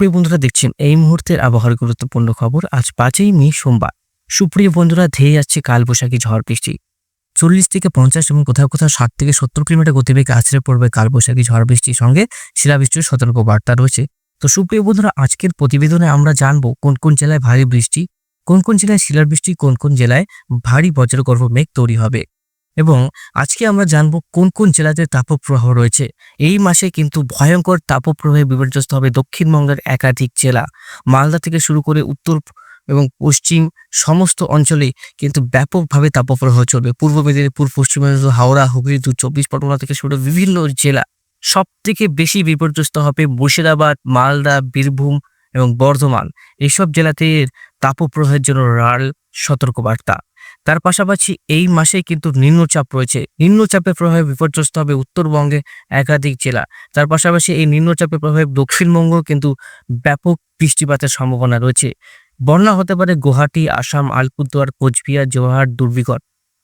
সুপ্রিয় বন্ধুরা, দেখছেন এই মুহূর্তের আবহাওয়ার গুরুত্বপূর্ণ খবর আজ পাঁচই মে সোমবার। সুপ্রিয় বন্ধুরা, ধেয়ে যাচ্ছে কালবৈশাখী ঝড় বৃষ্টি। চল্লিশ থেকে পঞ্চাশ এবং কোথাও কোথাও ষাট থেকে সত্তর কিলোমিটার গতিবেগে আছড়ে পড়বে কালবৈশাখী ঝড় বৃষ্টির সঙ্গে শিলাবৃষ্টির সতর্ক বার্তা রয়েছে। তো সুপ্রিয় বন্ধুরা, আজকের প্রতিবেদনে আমরা জানব কোন কোন জেলায় ভারী বৃষ্টি, কোন কোন জেলায় শিলার বৃষ্টি কোন কোন জেলায় ভারী বজ্রগর্ভ মেঘ তৈরি হবে। এবং আজকে আমরা জানব কোন কোন জেলাতে তাপপ্রবাহ রয়েছে। এই মাসে কিন্তু ভয়ঙ্কর তাপপ্রবাহে বিপর্যস্ত হবে দক্ষিণবঙ্গের একাধিক জেলা। মালদা থেকে শুরু করে উত্তর এবং পশ্চিম সমস্ত অঞ্চলে কিন্তু ব্যাপকভাবে তাপপ্রবাহ চলবে। পূর্ব মেদিনীপুর, পশ্চিম মেদিনীপুর, হাওড়া, হুগলি, দু চব্বিশ পরগনা থেকে শুরু বিভিন্ন জেলা। সব থেকে বেশি বিপর্যস্ত হবে মুর্শিদাবাদ, মালদা, বীরভূম এবং বর্ধমান। এইসব জেলাতে তাপপ্রবাহের জন্য রাল সতর্কবার্তা। তার পাশাপাশি এই মাসে কিন্তু নিম্নচাপ রয়েছে। নিম্নচাপের প্রভাবে বিপর্যস্ত হবে উত্তরবঙ্গে একাধিক জেলা। তার পাশাপাশি এই নিম্নচাপের প্রভাবে দক্ষিণবঙ্গ কিন্তু ব্যাপক বৃষ্টিপাতের সম্ভাবনা রয়েছে। বন্যা হতে পারে গুয়াহাটি, আসাম, আলিপুরদুয়ার, কোচবিহার জোহার দুর্বিকট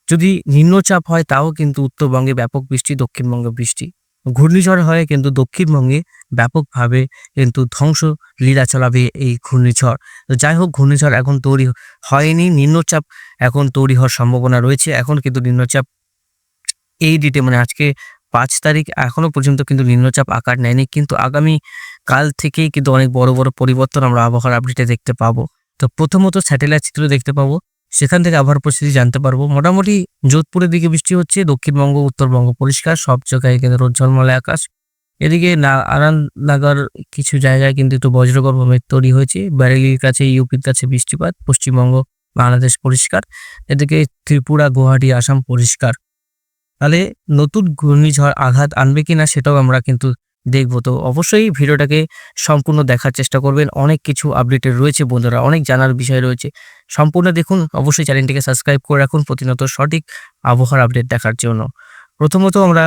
যদি নিম্নচাপ হয়, তাও কিন্তু উত্তরবঙ্গে ব্যাপক বৃষ্টি, দক্ষিণবঙ্গে বৃষ্টি। ঘূর্ণিঝড় হয়, কিন্তু দক্ষিণবঙ্গে ব্যাপকভাবে কিন্তু ধ্বংস লীলা চলাবে এই ঘূর্ণিঝড়। তো যাই হোক, ঘূর্ণিঝড় এখন তৈরি হয়নি, নিম্নচাপ এখন তৈরি হওয়ার সম্ভাবনা রয়েছে। এখন কিন্তু নিম্নচাপ এই ডেটে মানে আজকে পাঁচ তারিখ এখনও পর্যন্ত কিন্তু নিম্নচাপ আকার নেয়নি। কিন্তু আগামী কাল থেকেই কিন্তু অনেক বড় বড় পরিবর্তন আমরা আবহাওয়ার আপডেটে দেখতে পাবো। তো প্রথমত স্যাটেলাইট চিত্র দেখতে পাবো। সেখান থেকে আবহাওয়ার পরিস্থিতি জানতে পারব। মোটামুটি যোধপুরের দিকে বৃষ্টি হচ্ছে, দক্ষিণবঙ্গ, উত্তরবঙ্গ পরিষ্কার, সব জায়গায় কিন্তু রোদ ঝলমলে আকাশ। এদিকে না কিছু জায়গায় কিন্তু একটু বজ্রগর্ভ মেঘ তৈরি হয়েছে। ব্যারেলির কাছে, ইউপির কাছে বৃষ্টিপাত, পশ্চিমবঙ্গ, বাংলাদেশ পরিষ্কার। এদিকে ত্রিপুরা, গুয়াহাটি, আসাম পরিষ্কার। তাহলে নতুন ঘূর্ণিঝড় আঘাত আনবে কিনা সেটাও আমরা কিন্তু দেখব। তো অবশ্যই ভিডিওটাকে সম্পূর্ণ দেখার চেষ্টা করবেন। অনেক কিছু আপডেটেড রয়েছে বন্ধুরা, অনেক জানার বিষয় রয়েছে। সম্পূর্ণ দেখুন, অবশ্যই চ্যানেলটিকে সাবস্ক্রাইব করে রাখুন প্রতিনিয়ত সঠিক আবহাওয়ার আপডেট দেখার জন্য। প্রথমত আমরা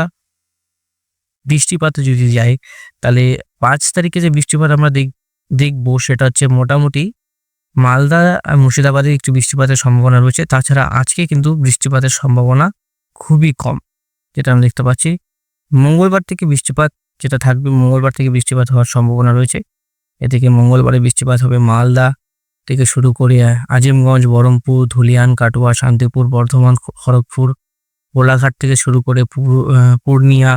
বৃষ্টিপাতে যদি যাই, তাহলে পাঁচ তারিখে যে বৃষ্টিপাত আমরা দেখ, দেখব সেটা হচ্ছে মোটামুটি মালদা আর মুর্শিদাবাদে একটু বৃষ্টিপাতের সম্ভাবনা রয়েছে। তাছাড়া আজকে কিন্তু বৃষ্টিপাতের সম্ভাবনা খুবই কম, যেটা আমরা দেখতে পাচ্ছি। মঙ্গলবার থেকে বৃষ্টিপাত যেটা থাকবে মঙ্গলবার থেকে বৃষ্টিপাত হওয়ার সম্ভাবনা রয়েছে। এদিকে মঙ্গলবারে বৃষ্টিপাত হবে মালদা থেকে শুরু করে আজিমগঞ্জ, বহরমপুর, ধুলিয়ান, কাটোয়া, শান্তিপুর, বর্ধমান খড়গপুর কোলাঘাট থেকে শুরু করে পূর্ণিয়া,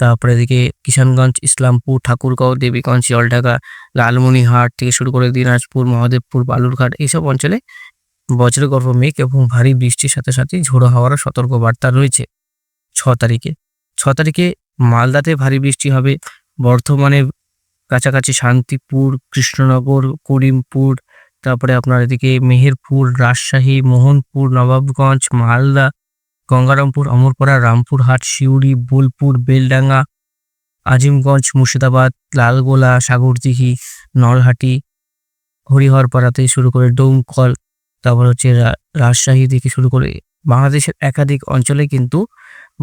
তারপরে এদিকে কিষানগঞ্জ, ইসলামপুর, ঠাকুরগাঁও, দেবীগঞ্জ জলঢাকা লালমনিহাট থেকে শুরু করে দিনাজপুর, মহাদেবপুর, বালুরঘাট এইসব অঞ্চলে বজ্রগর্ভ মেঘ এবং ভারী বৃষ্টির সাথে সাথে ঝোড়ো হাওয়ার সতর্কবার্তা রয়েছে। ছ তারিখে ছ তারিখে মালদাতে ভারী বৃষ্টি হবে। বর্ধমানে কাছাকাছি শান্তিপুর, কৃষ্ণনগর, করিমপুর, তারপরে আপনার এদিকে মেহেরপুর, রাজশাহী, মোহনপুর, নবাবগঞ্জ, মালদা, গঙ্গারামপুর, অমরপাড়া, রামপুরহাট, সিউড়ি, বোলপুর, বেলডাঙ্গা, আজিমগঞ্জ, মুর্শিদাবাদ, লালগোলা, সাগরদিঘি, নলহাটি, হরিহরপাড়াতে শুরু করে ডোমকল, তারপর হচ্ছে রাজশাহী থেকে শুরু করে বাংলাদেশের একাধিক অঞ্চলে কিন্তু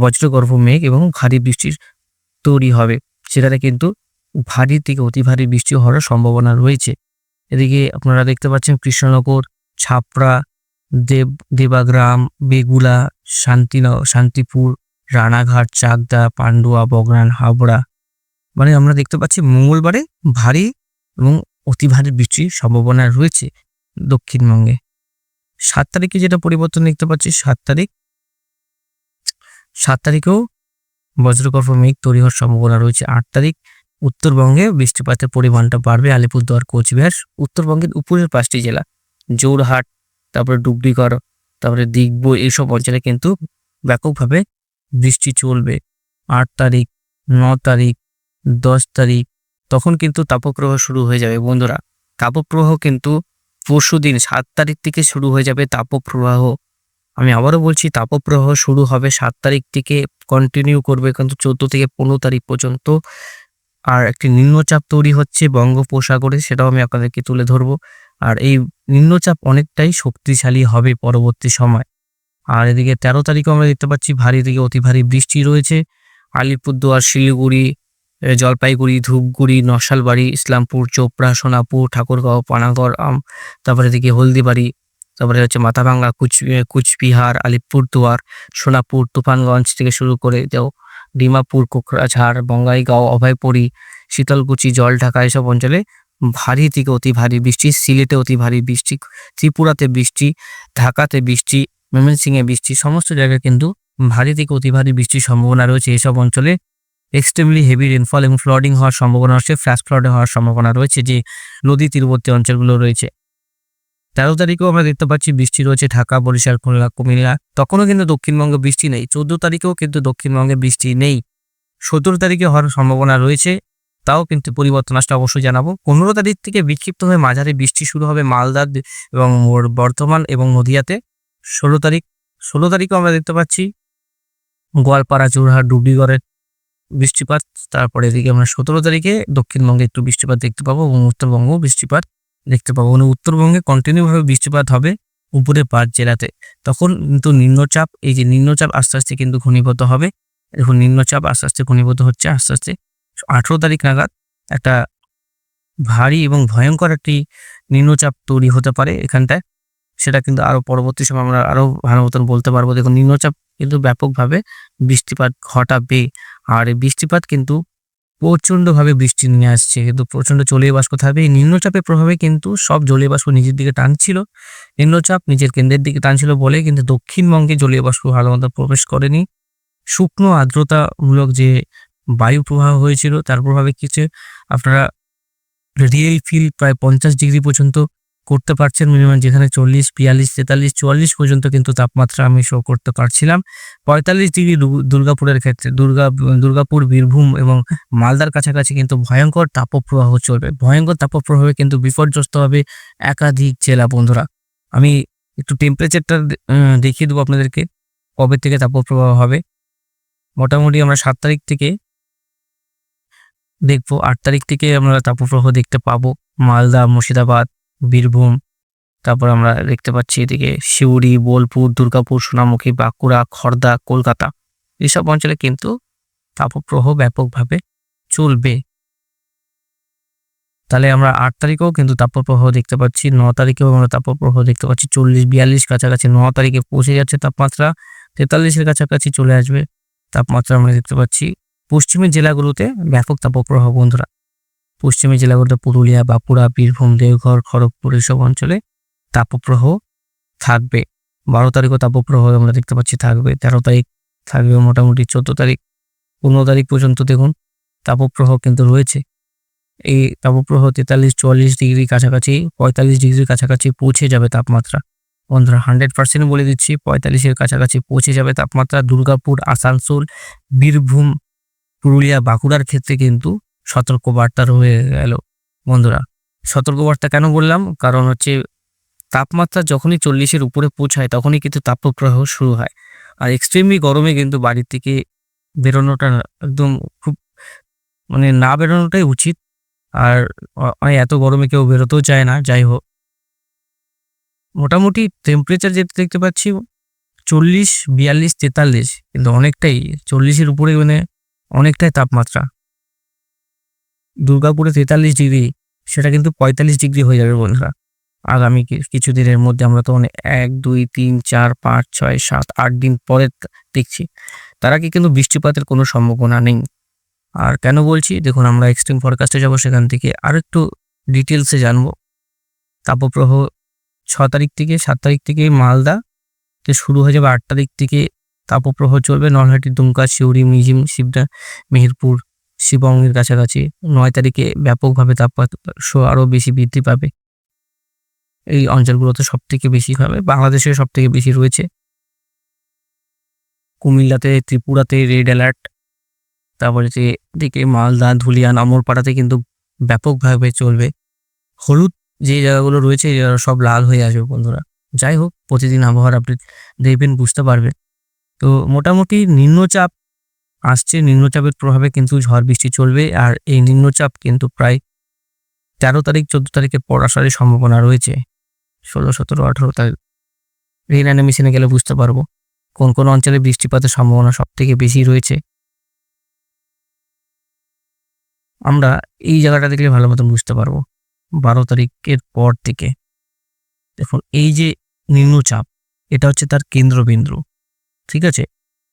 বজ্রগর্ভ মেঘ এবং ভারী বৃষ্টির তৈরি হবে। সেখানে কিন্তু ভারী থেকে অতি ভারী বৃষ্টি হওয়ার সম্ভাবনা রয়েছে। এদিকে আপনারা দেখতে পাচ্ছেন কৃষ্ণনগর, ছাপড়া, দেব, দেবাগ্রাম, বেগুলা, শান্তিন, শান্তিপুর, রানাঘাট, চাকদা, পান্ডুয়া, বগরান, হাবড়া। মানে আমরা দেখতে পাচ্ছি মঙ্গলবারে ভারী এবং অতি ভারী বৃষ্টির সম্ভাবনা রয়েছে দক্ষিণবঙ্গে। সাত তারিখে যেটা পরিবর্তন দেখতে পাচ্ছি, সাত তারিখ সাত তারিখেও বজ্রগর্ভ মেঘ তৈরি হওয়ার সম্ভাবনা রয়েছে আট তারিখ। উত্তরবঙ্গে বৃষ্টিপাতের পরিমাণটা বাড়বে আলিপুরদুয়ার, কোচবিহার। উত্তরবঙ্গের উপরের পাঁচটি জেলা জোরহাট তারপরে ডুবডিগড় তারপরে দিগবই এইসব অঞ্চলে কিন্তু ব্যাপকভাবে বৃষ্টি চলবে। আট তারিখ, ন তারিখ, দশ তারিখ, তখন কিন্তু তাপপ্রবাহ শুরু হয়ে যাবে। বন্ধুরা, তাপপ্রবাহ কিন্তু পরশু দিন সাত তারিখ থেকে শুরু হয়ে যাবে তাপপ্রবাহ। আমি আবারও বলছি, তাপপ্রবাহ শুরু হবে সাত তারিখ থেকে কন্টিনিউ করবে কিন্তু চোদ্দ থেকে পনেরো তারিখ পর্যন্ত। আর একটি নিম্নচাপ তৈরি হচ্ছে বঙ্গোপসাগরে, সেটাও আমি আপনাদেরকে তুলে ধরবো। আর এই নিম্নচাপ অনেকটাই শক্তিশালী হবে পরবর্তী সময়। আর এদিকে তেরো তারিখে আমরা দেখতে পাচ্ছি, ভারী থেকে অতি ভারী বৃষ্টি রয়েছে। আলিপুরদুয়ার, শিলিগুড়ি জলপাইগুড়ি, ধূপগুড়ি নশালবাড়ি ইসলামপুর, চোপড়া, সোনাপুর, ঠাকুরগাঁও, পানাগড়, আম, তারপরে এদিকে হলদিবাড়ি তারপরে হচ্ছে মাথাভাঙ্গা, কুচ কুচবিহার, আলিপুরদুয়ার সোনাপুর তুফানগঞ্জ থেকে শুরু করে যাও ডিমাপুর, কোকরাঝাড়, বঙ্গাইগাঁও, অভয়পুরী, শীতলকুচি, জলঢাকা এসব অঞ্চলে ভারী থেকে অতি ভারী বৃষ্টি, সিলেটে অতি ভারী বৃষ্টি, ত্রিপুরাতে বৃষ্টি, ঢাকাতে বৃষ্টি, ময়মনসিংহে বৃষ্টি, সমস্ত জায়গায় কিন্তু ভারী থেকে অতি ভারী বৃষ্টির সম্ভাবনা রয়েছে এসব অঞ্চলে। এক্সট্রিমলি হেভি রেনফল এবং ফ্লডিং হওয়ার সম্ভাবনা আছে ফ্ল্যাশ ফ্লাডে হওয়ার সম্ভাবনা রয়েছে যে নদী তীরবর্তী অঞ্চলগুলো রয়েছে। তেরো তারিখেও আমরা দেখতে পাচ্ছি বৃষ্টি রয়েছে ঢাকা, বরিশাল, খুলনা, কুমিল্লা। তখনও কিন্তু দক্ষিণবঙ্গে বৃষ্টি নেই। চোদ্দ তারিখেও কিন্তু দক্ষিণবঙ্গে বৃষ্টি নেই। সতেরো তারিখে হওয়ার সম্ভাবনা রয়েছে, তাও কিন্তু পরিবর্তন আসলে অবশ্যই জানাব। পনেরো তারিখ থেকে বিক্ষিপ্ত হয়ে মাঝারি বৃষ্টি শুরু হবে মালদা এবং বর্ধমান এবং নদিয়াতে। ষোলো তারিখ, ষোলো তারিখেও আমরা দেখতে পাচ্ছি গোয়ালপাড়া জোরহাট ডুবলিগড়ের বৃষ্টিপাত। তারপরে এদিকে আমরা সতেরো তারিখে দক্ষিণবঙ্গে একটু বৃষ্টিপাত দেখতে পাবো এবং উত্তরবঙ্গেও বৃষ্টিপাত। দেখতে পাবো। মানে উত্তরবঙ্গে কন্টিনিউভাবে বৃষ্টিপাত হবে উপরে পাঁচ জেলাতে। তখন কিন্তু নিম্নচাপ, এই যে নিম্নচাপ আস্তে আস্তে কিন্তু ঘনীভূত হবে। দেখুন, নিম্নচাপ আস্তে আস্তে ঘনীভূত হচ্ছে, আস্তে আস্তে আঠেরো তারিখ নাগাদ একটা ভারী এবং ভয়ঙ্কর একটি নিম্নচাপ তৈরি হতে পারে এখানটায়। সেটা কিন্তু আরও পরবর্তী সময় আমরা আরও ভালো মতন বলতে পারব। দেখুন, নিম্নচাপ কিন্তু ব্যাপকভাবে বৃষ্টিপাত ঘটাবে। আর এই বৃষ্টিপাত কিন্তু প্রচণ্ডভাবে বৃষ্টি নিয়ে আসছে, কিন্তু প্রচণ্ড জলীয় বাষ্প থাকবে। এই নিম্নচাপের প্রভাবে কিন্তু সব জলীয় বাষ্প নিজের দিকে টানছিল। নিম্নচাপ নিজের কেন্দ্রের দিকে টানছিল বলে কিন্তু দক্ষিণবঙ্গে জলীয় বাষ্প ভালো মতো প্রবেশ করেনি। শুকনো আর্দ্রতামূলক যে বায়ু প্রবাহ হয়েছিল, তার প্রভাবে কিছু আপনারা রিয়েল ফিল প্রায় পঞ্চাশ ডিগ্রি পর্যন্ত করতে পারছেন মিনিমাম যেখানে চল্লিশ, বিয়াল্লিশ, তেতাল্লিশ, চুয়াল্লিশ পর্যন্ত কিন্তু তাপমাত্রা আমি শো করতে পারছিলাম। পঁয়তাল্লিশ ডিগ্রি দুর্গাপুরের ক্ষেত্রে, দুর্গা, দুর্গাপুর, বীরভূম এবং মালদার কাছাকাছি কিন্তু ভয়ঙ্কর তাপপ্রবাহ চলবে। ভয়ঙ্কর তাপপ্রবাহে কিন্তু বিপর্যস্ত হবে একাধিক জেলা, বন্ধুরা। আমি একটু টেম্পারেচারটা দেখিয়ে দেবো আপনাদেরকে, কবে থেকে তাপপ্রবাহ হবে। মোটামুটি আমরা সাত তারিখ থেকে দেখব, আট তারিখ থেকে আমরা তাপপ্রবাহ দেখতে পাবো। মালদা, মুর্শিদাবাদ বীরভূম। তারপর আমরা দেখতে পাচ্ছি এদিকে শিউড়ি বোলপুর, দুর্গাপুর, সোনামুখী, বাঁকুড়া খড়দা কলকাতা। এসব অঞ্চলে কিন্তু তাপপ্রবাহ ব্যাপকভাবে চলবে। তাহলে আমরা আট তারিখেও কিন্তু তাপপ্রবাহ দেখতে পাচ্ছি, ন তারিখেও আমরা তাপপ্রবাহ দেখতে পাচ্ছি, চল্লিশ, বিয়াল্লিশ কাছাকাছি, ন তারিখে পৌঁছে যাচ্ছে তাপমাত্রা, তেতাল্লিশের কাছাকাছি চলে আসবে তাপমাত্রা আমরা দেখতে পাচ্ছি। পশ্চিমের জেলাগুলোতে ব্যাপক তাপপ্রবাহ বন্ধুরা। পশ্চিমের জেলাগুলোতে পুরুলিয়া, বাঁকুড়া, বীরভূম, দেওঘর, খড়গপুর এসব অঞ্চলে তাপপ্রবাহ থাকবে। বারো তারিখও তাপপ্রবাহ আমরা দেখতে পাচ্ছি থাকবে, তেরো তারিখ থাকবে মোটামুটি চোদ্দ তারিখ, পনেরো তারিখ পর্যন্ত দেখুন তাপপ্রবাহ কিন্তু রয়েছে। এই তাপপ্রবাহ তেতাল্লিশ, চুয়াল্লিশ ডিগ্রি কাছাকাছি, পঁয়তাল্লিশ ডিগ্রির কাছাকাছি পৌঁছে যাবে তাপমাত্রা। বন্ধুরা, হান্ড্রেড পার্সেন্ট বলে দিচ্ছি, পঁয়তাল্লিশের কাছাকাছি পৌঁছে যাবে তাপমাত্রা দুর্গাপুর, আসানসোল, বীরভূম, পুরুলিয়া, বাঁকুড়ার ক্ষেত্রে কিন্তু সতর্কবার্তা রয়ে গেল। বন্ধুরা, সতর্কবার্তা কেন বললাম? কারণ হচ্ছে তাপমাত্রা যখনই চল্লিশের উপরে পৌঁছায়, তখনই কিন্তু তাপপ্রবাহ শুরু হয়। আর এক্সট্রিমলি গরমে কিন্তু বাড়ির থেকে বেরোনোটা একদম খুব মানে না বেরোনোটাই উচিত। আর এত গরমে কেউ বেরোতেও চায় না, যাই হোক। মোটামুটি টেম্পারেচার যেটা দেখতে পাচ্ছি, চল্লিশ, বিয়াল্লিশ, তেতাল্লিশ, কিন্তু অনেকটাই, চল্লিশের উপরে মানে অনেকটাই তাপমাত্রা। দুর্গাপুরে তেতাল্লিশ ডিগ্রি, সেটা কিন্তু পঁয়তাল্লিশ ডিগ্রি হয়ে যাবে বন্ধুরা। আগামী কিছু দিনের মধ্যে আমরা তো এক, দুই, তিন, চার, পাঁচ, ছয়, সাত, আট দিন পরে দেখছি। তার আগে কিন্তু বৃষ্টিপাতের কোনো সম্ভাবনা নেই। আর কেন বলছি? দেখুন, আমরা এক্সট্রিম ফরকাস্টে যাব, সেখান থেকে আর একটু ডিটেলসে জানব। তাপপ্রবাহ ছ তারিখ থেকে সাত তারিখ থেকে মালদা, তে শুরু হয়ে যাবে আট তারিখ থেকে তাপপ্রবাহ চলবে। নলহাটি, দুমকা শিউরি মিজিম শিবদা মেহেরপুর শিবঙ্গের কাছাকাছি। নয় তারিখে ব্যাপকভাবে তাপমাত্রা আরও বেশি বৃদ্ধি পাবে। এই অঞ্চলগুলোতে সব থেকে বেশি হবে বাংলাদেশে সব থেকে বেশি রয়েছে। কুমিল্লাতে, ত্রিপুরাতে রেড অ্যালার্ট। তারপরে যে দিকে মালদা ধুলিয়ান অমরপাড়াতে কিন্তু ব্যাপকভাবে চলবে। হলুদ যে জায়গাগুলো রয়েছে সব লাল হয়ে আসবে বন্ধুরা। যাই হোক, প্রতিদিন আবহাওয়ার আপনি দেখবেন, বুঝতে পারবেন। তো মোটামুটি নিম্নচাপ আসছে, নিম্নচাপের প্রভাবে কিন্তু ঝড় বৃষ্টি চলবে আর এই নিম্নচাপ কিন্তু প্রায় তেরো তারিখ, চোদ্দ তারিখে পর আসার সম্ভাবনা রয়েছে। ষোলো, সতেরো, আঠেরো তারিখ। রেন অ্যানিমেশনে গেলে বুঝতে পারব কোন কোন অঞ্চলে বৃষ্টিপাতের সম্ভাবনা সব থেকে বেশি রয়েছে। আমরা এই জায়গাটা দেখলে ভালো মতন বুঝতে পারব বারো তারিখের পর থেকে। দেখুন, এই যে নিম্নচাপ, এটা হচ্ছে তার কেন্দ্রবিন্দু, ঠিক আছে?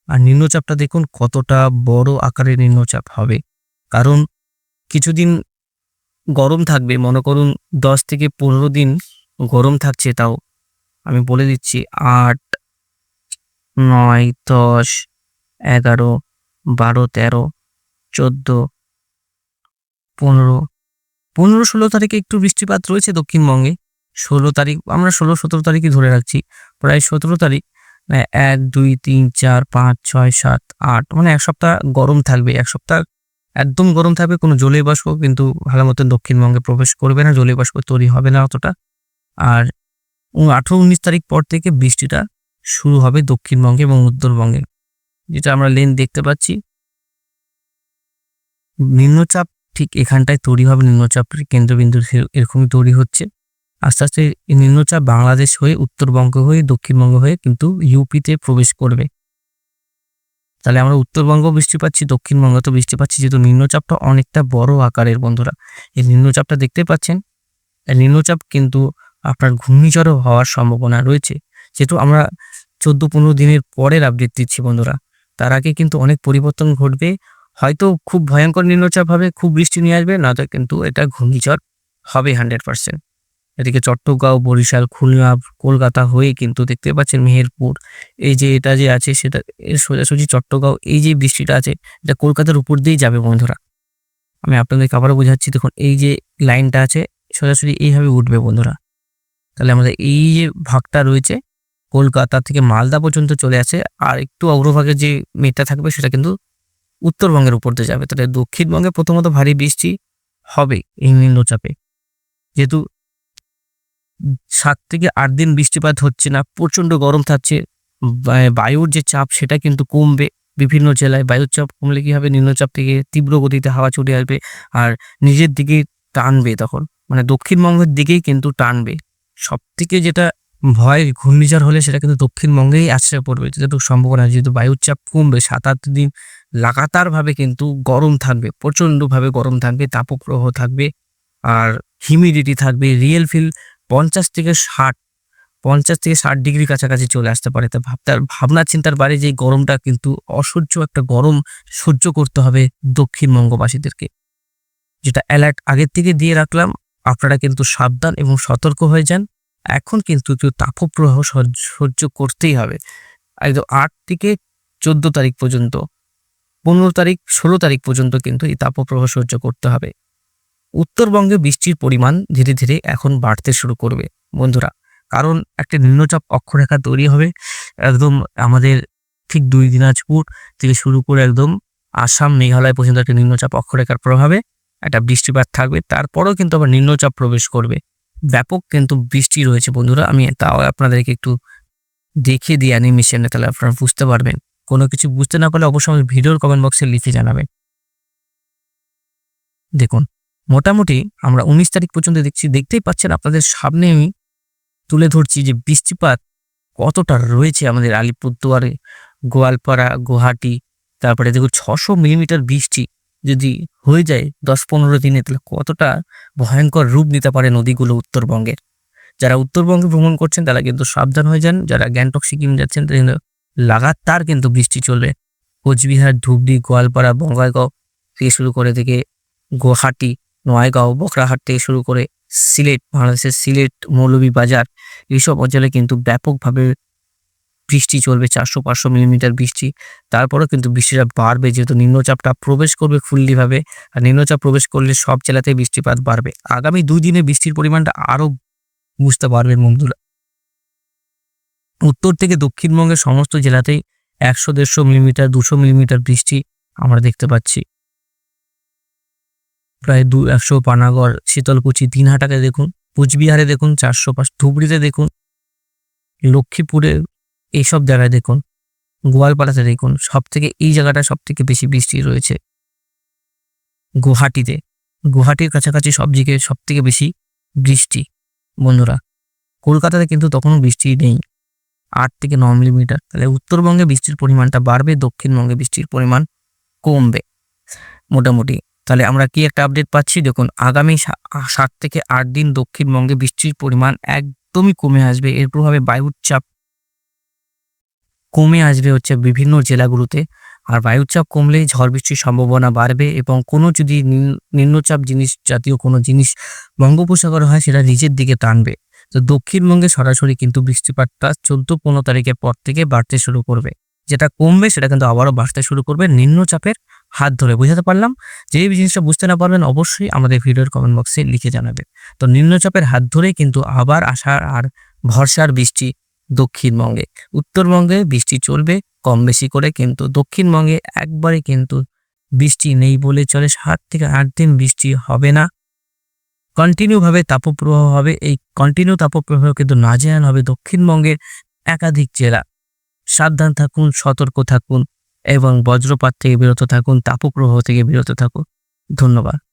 আর নিম্নচাপটা দেখুন, কতটা বড় আকারে নিম্নচাপ হবে। কারণ কিছুদিন গরম থাকবে, মনে করুন দশ থেকে পনেরো দিন গরম থাকছে তাও। আমি বলে দিচ্ছি, আট, নয়, দশ, এগারো, বারো, তেরো, চোদ্দ, পনেরো। পনেরো, ষোলো তারিখে একটু বৃষ্টিপাত রয়েছে দক্ষিণবঙ্গে। ষোলো তারিখ, আমরা ষোলো, সতেরো তারিখই ধরে রাখছি। প্রায় সতেরো তারিখ এক, দুই, তিন, চার, পাঁচ, ছয়, সাত, আট মানে এক সপ্তাহ গরম থাকবে। এক সপ্তাহ একদম গরম থাকবে, কোনো জলীয় বাষ্প কিন্তু ভালো মতো দক্ষিণবঙ্গে প্রবেশ করবে না, জলীয় বাষ্প তৈরি হবে না অতটা। আর আঠেরো, উনিশ তারিখ পর থেকে বৃষ্টিটা শুরু হবে দক্ষিণবঙ্গে এবং উত্তরবঙ্গে, যেটা আমরা লেন দেখতে পাচ্ছি। নিম্নচাপ ঠিক এখানটায় তৈরি হবে, নিম্নচাপের কেন্দ্রবিন্দু এরকমই তৈরি হচ্ছে। আস্তে আস্তে নিম্নচাপ বাংলাদেশ হয়ে, উত্তরবঙ্গ হয়ে, দক্ষিণবঙ্গ হয়ে কিন্তু ইউপিতে প্রবেশ করবে। তাহলে আমরা উত্তরবঙ্গ বৃষ্টি পাচ্ছি, দক্ষিণবঙ্গ তো বৃষ্টি পাচ্ছি, যেহেতু নিম্নচাপটা অনেকটা বড় আকারের বন্ধুরা। এই নিম্নচাপটা দেখতে পাচ্ছেন নিম্নচাপ কিন্তু আপনার ঘূর্ণিঝড়ও হওয়ার সম্ভাবনা রয়েছে। যেহেতু আমরা চোদ্দ পনেরো দিনের পরের আপডেট দিচ্ছি বন্ধুরা, তার আগে কিন্তু অনেক পরিবর্তন ঘটবে। হয়তো খুব ভয়ঙ্কর নিম্নচাপ হবে, খুব বৃষ্টি নিয়ে আসবে, না তো কিন্তু এটা ঘূর্ণিঝড় হবে হান্ড্রেড পার্সেন্ট এদিকে চট্টগ্রাম, বরিশাল, খুলনা, কলকাতা হয়ে কিন্তু দেখতে পাচ্ছেন মেহেরপুর। এই যে এটা যে আছে সেটা সোজাসুজি চট্টগ্রাম, এই যে বৃষ্টিটা আছে, এটা কলকাতার উপর দিয়েই যাবে বন্ধুরা। আমি আপনাদেরকে আবারও বোঝাচ্ছি, দেখুন এই যে লাইনটা আছে, সোজাসুজি এইভাবে উঠবে বন্ধুরা। তাহলে আমাদের এই যে ভাগটা রয়েছে, কলকাতা থেকে মালদা পর্যন্ত চলে আসে, আর একটু অগ্রভাগে যে মেঘটা থাকবে সেটা কিন্তু উত্তরবঙ্গের উপর দিয়ে যাবে। তাহলে দক্ষিণবঙ্গে প্রথমত ভারী বৃষ্টি হবে এই নিম্নচাপে। যেহেতু সাত থেকে আট দিন বৃষ্টিপাত হচ্ছে না, প্রচণ্ড গরম থাকছে। বায়ুর যে চাপ সেটা কিন্তু কমবে। বিভিন্ন জেলায় বায়ুর চাপ কমলে কি হবে? নিম্নচাপ থেকে তীব্র গতিতে হাওয়া চলে আসবে আর নিজের দিকে টানবে তখন। মানে দক্ষিণবঙ্গের দিকেই কিন্তু টানবে। সব থেকে যেটা ভয়, ঘূর্ণিঝড় হলে সেটা কিন্তু দক্ষিণবঙ্গেই আশ্রয় পড়বে। যেহেতু সম্ভাবনা। যেহেতু বায়ুর চাপ কমবে, সাত আট দিন লাগাতারভাবে কিন্তু গরম থাকবে, প্রচণ্ডভাবে গরম থাকবে, তাপপ্রবাহ থাকবে আর হিউমিডিটি থাকবে রিয়েল ফিল পঞ্চাশ থেকে ষাট, পঞ্চাশ থেকে ষাট ডিগ্রি কাছাকাছি চলে আসতে পারে। তা ভাবতার ভাবনা চিন্তার বাইরে যে গরমটা কিন্তু অসহ্য একটা গরম সহ্য করতে হবে দক্ষিণবঙ্গবাসীদেরকে যেটা অ্যালার্ট আগের থেকে দিয়ে রাখলাম, আপনারা কিন্তু সাবধান এবং সতর্ক হয়ে যান। এখন কিন্তু একটু তাপপ্রবাহ সহ্য করতেই হবে। একদম আট থেকে চোদ্দ তারিখ পর্যন্ত, পনেরো তারিখ, ষোলো তারিখ পর্যন্ত কিন্তু এই তাপপ্রবাহ সহ্য করতে হবে। উত্তরবঙ্গে বৃষ্টির পরিমাণ ধীরে ধীরে এখন বাড়তে শুরু করবে, বন্ধুরা। কারণ একটা নিম্নচাপ অক্ষরেখা তৈরি হবে একদম আমাদের ঠিক দুই দিনাজপুর থেকে শুরু করে একদম আসাম, মেঘালয় পর্যন্ত একটা নিম্নচাপ অক্ষরেখার প্রভাবে একটা বৃষ্টিপাত থাকবে। তারপরেও কিন্তু আবার নিম্নচাপ প্রবেশ করবে। ব্যাপক কিন্তু বৃষ্টি রয়েছে, বন্ধুরা। আমি তাও আপনাদেরকে একটু দেখিয়ে দিই, অ্যানিমেশনে তাহলে আপনারা বুঝতে পারবেন। কোনো কিছু বুঝতে না পারলে অবশ্যই ভিডিওর কমেন্ট বক্সে লিখে জানাবেন। দেখুন। মোটামুটি আমরা উনিশ তারিখ পর্যন্ত দেখছি, দেখতেই পাচ্ছেন আপনাদের সামনে আমি তুলে ধরছি যে বৃষ্টিপাত কতটা রয়েছে আমাদের আলিপুরদুয়ারে, গোয়ালপাড়া, গুয়াহাটি, তারপরে দেখুন ছশো মিলিমিটার বৃষ্টি যদি হয়ে যায় দশ পনেরো দিনে, তাহলে কতটা ভয়ঙ্কর রূপ নিতে পারে নদীগুলো উত্তরবঙ্গের। যারা উত্তরবঙ্গে ভ্রমণ করছেন, তারা কিন্তু সাবধান হয়ে যান। যারা গ্যাংটক, সিকিম যাচ্ছেন, তারা কিন্তু লাগাতার কিন্তু বৃষ্টি চলবে। কোচবিহার, ধুবড়ি, গোয়ালপাড়া, বঙ্গাইগাঁও থেকে শুরু করে থেকে গুয়াহাটি নয়গাঁও বকরাহাট থেকে শুরু করে সিলেট, বাংলাদেশের সিলেট, মৌলভীবাজার এইসব অঞ্চলে কিন্তু ব্যাপকভাবে বৃষ্টি চলবে, চারশো পাঁচশো মিলিমিটার বৃষ্টি। তারপরেও কিন্তু বৃষ্টিটা বাড়বে, যেহেতু নিম্নচাপটা প্রবেশ করবে ফুল্লিভাবে, আর নিম্নচাপ প্রবেশ করলে সব জেলাতেই বৃষ্টিপাত বাড়বে। আগামী দুই দিনে বৃষ্টির পরিমাণটা আরও বুঝতে পারবেন বন্ধুরা। উত্তর থেকে দক্ষিণবঙ্গের সমস্ত জেলাতেই একশো, দেড়শো মিলিমিটার, দুশো মিলিমিটার বৃষ্টি আমরা দেখতে পাচ্ছি। প্রায় দু একশো পানাগড় শীতলকুচি দিনহাটাকে দেখুন, কুচবিহারে দেখুন, চারশো পাঁচ ধুবড়িতে দেখুন, লক্ষ্মীপুরে এইসব জায়গায় দেখুন, গোয়ালপাড়াতে দেখুন সব থেকে এই জায়গাটা সব থেকে বেশি বৃষ্টি রয়েছে। গুয়াহাটিতে, গুয়াহাটির কাছাকাছি সব দিকে সব থেকে বেশি বৃষ্টি, বন্ধুরা। কলকাতাতে কিন্তু তখনও বৃষ্টি নেই, আট থেকে ন মিলিমিটার। তাহলে উত্তরবঙ্গে বৃষ্টির পরিমাণটা বাড়বে, দক্ষিণবঙ্গে বৃষ্টির পরিমাণ কমবে, মোটামুটি। তাহলে আমরা কি একটা আপডেট পাচ্ছি? দেখুন, আগামী সাত থেকে আট দিন দক্ষিণবঙ্গে বৃষ্টির পরিমাণ একদমই কমে আসবে। এর প্রভাবে বায়ুর চাপ কমে আসবে হচ্ছে বিভিন্ন জেলাগুলোতে। আর বায়ুচাপ কমলেই ঝড় বৃষ্টির সম্ভাবনা বাড়বে এবং কোনো যদি নিম্ন- নিম্নচাপ জিনিস, জাতীয় কোনো জিনিস বঙ্গোপসাগরে হয়, সেটা নিচের দিকে টানবে। তো দক্ষিণবঙ্গে সরাসরি কিন্তু বৃষ্টিপাতটা চোদ্দ পনেরো তারিখের পর থেকে বাড়তে শুরু করবে। যেটা কমবে, সেটা কিন্তু আবারও বাড়তে শুরু করবে। নিম্নচাপের হাত ধরে বুঝাতে পারলাম। যে জিনিসটা বুঝতে না পারবেন অবশ্যই আমাদের ভিডিওর কমেন্ট বক্সে লিখে জানাবেন তো নিম্নচাপের হাত ধরে কিন্তু আবার আসার আর ভরসার বৃষ্টি দক্ষিণবঙ্গে। উত্তরবঙ্গে বৃষ্টি চলবে, কম বেশি করে কিন্তু দক্ষিণবঙ্গে একবারে কিন্তু বৃষ্টি নেই বলে চলে। সাত থেকে আট দিন বৃষ্টি হবে না। কন্টিনিউ ভাবে তাপপ্রবাহ হবে। এই কন্টিনিউ তাপপ্রবাহ কিন্তু নাজেহাল হবে দক্ষিণবঙ্গের একাধিক জেলা। সাবধান থাকুন, সতর্ক থাকুন। এবং বজ্রপাত থেকে বিরত থাকুন তাপপ্রবাহ থেকে বিরত থাকুন। ধন্যবাদ।